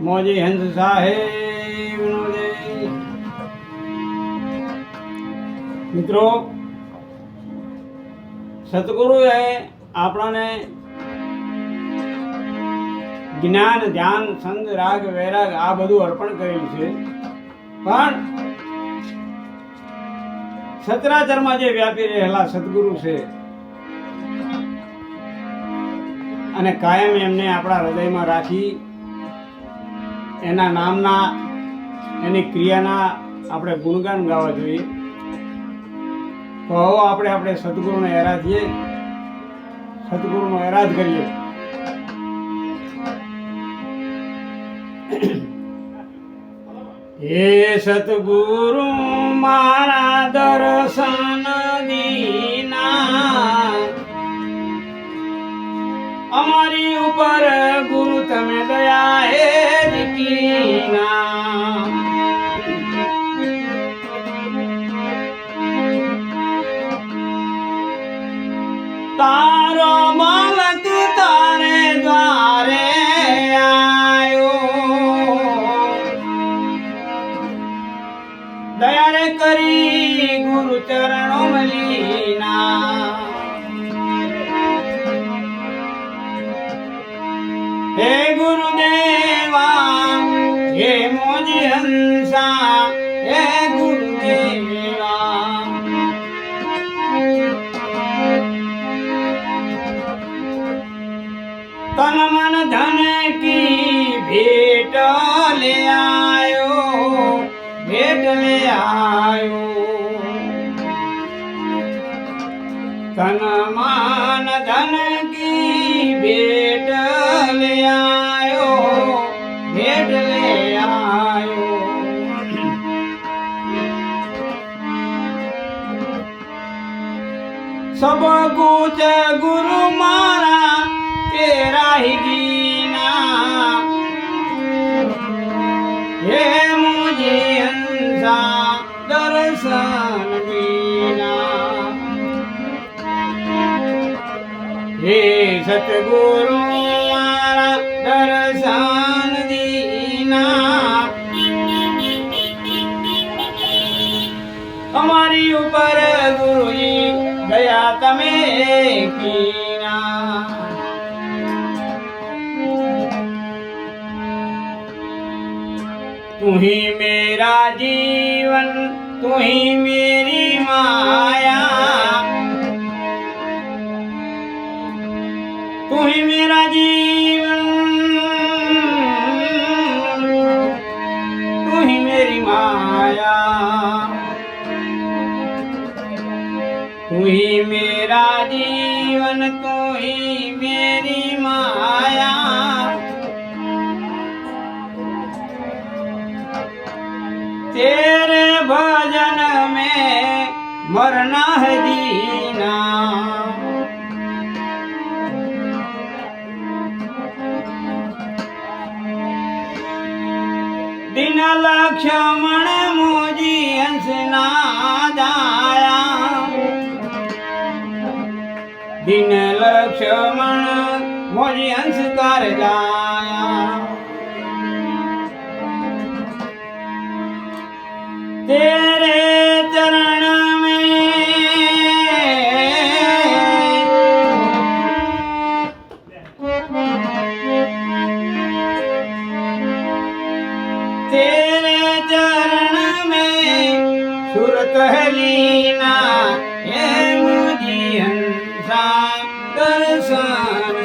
મોજી હંસ સાહેબનો જય મિત્રો, સદગુરુએ આપણને જ્ઞાન, ધ્યાન, સંગ, રાગ, વૈરાગ આ બધું અર્પણ કરેલું છે. પણ સતરાચરમાં જે વ્યાપી રહેલા સદગુરુ છે અને કાયમ એમને આપણા હૃદયમાં રાખી એના નામના, એની ક્રિયાના આપણે ગુણગાન ગાવા જોઈએ. તો હવે આપણે આપણે સદગુરુને આરાધીએ સદગુરુનો આરાધ કરીએ. હે સતગુરુ મારા દર્શન અમારી ઉપર ગુરુ તમે દયા હે દીકીના તારો માલક તારે દ્વારે આયો. દયા કરી ગુરુ ચરણો મલીના. હે ગુરુદેવા, હે મોજી હંસા, હે ગુરુદેવા. તન મન ધન કી ભેટ લે આયો, ભેટ લે આયો. તન મન ધન કી ભેટ લે આયો ભેટ લે આયો. સબ કુછ ગુરુ મારા તેરા ગીના હે સતગુરુ દર્શન દીના. અમારી ઉપર ગુરુજી ગયા તમે કીના. તું મેરા જીવન તું મેરી માયા. ही मेरी माया तू ही मेरा जीवन तू ही मेरी माया तेरे भजन में मरना है दीना દિનલ ક્ષમણ મોજી હંસના દાયા. દિનલ ક્ષમણ મોજી હંસ કર જાયા તે સુરત હલીના હે મુજી હંસા દર્શન